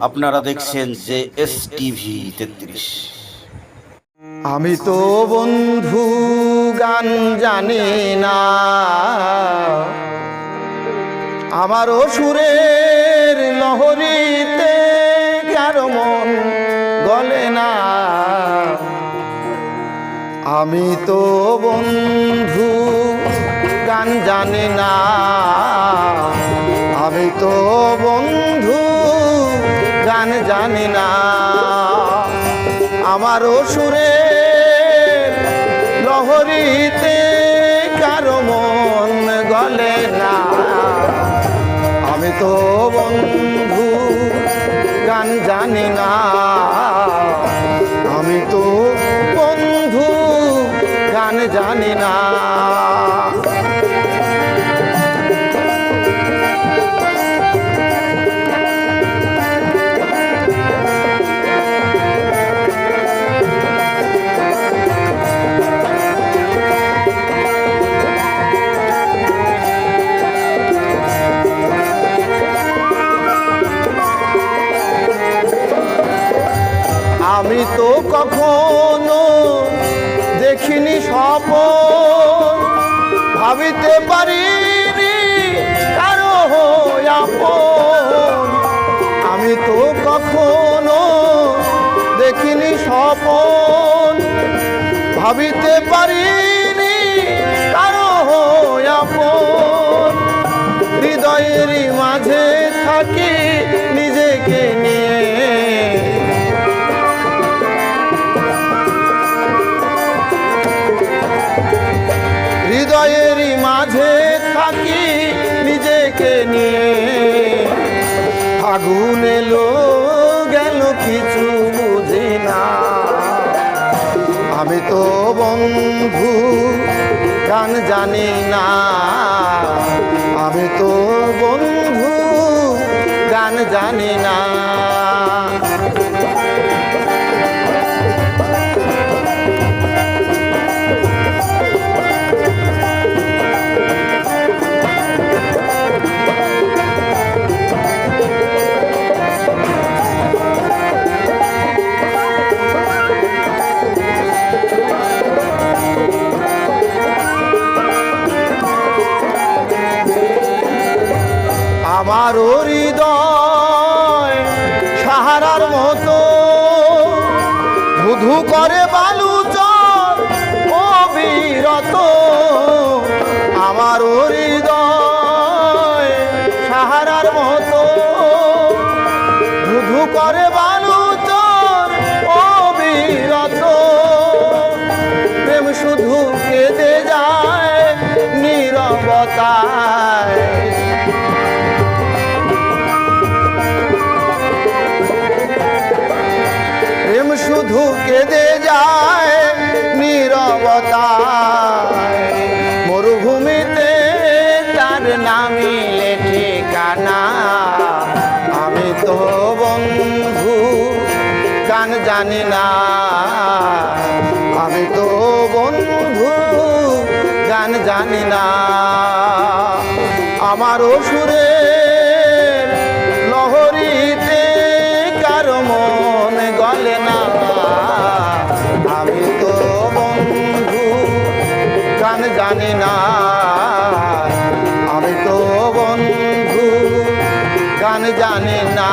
আপনারা দেখছেন যে এস টিভি তেত্রিশ। আমি তো বন্ধু গান জানি না। আমারও সুরের লহরীতে কারও মন গলে না। আমি তো বন্ধু গান জানি না। আমি তো না। আমার সুরে লহরিতে কারও মন গলে না। আমি তো বন্ধু গান জানি না। তো কখনো দেখিনি স্বপ্ন। ভাবিতে পারিনি কারও আমি তো কখনো দেখিনি স্বপন। ভাবিতে পারিনি কারও আপন। হৃদয়ের মাঝে থাকি হৃদয়ের মাঝে থাকি নিজেকে নিয়ে। আগুন এলো, গেল কিছু বুঝি না। আমি তো বন্ধু, গান জানি না। আমি তো বন্ধু, গান জানি না। আমার হৃদয় সাহারার মতো। ধুধু করে বালু চর, অবিরত। আমার হৃদয় সাহারার মতো। ধুধু করে গান জানি না। আমি তো বন্ধু, গান জানি না। আমার সুরে লহরীতে কারও মন গলে না। আমি তো বন্ধু, গান জানি না। আমি তো বন্ধু, গান জানি না।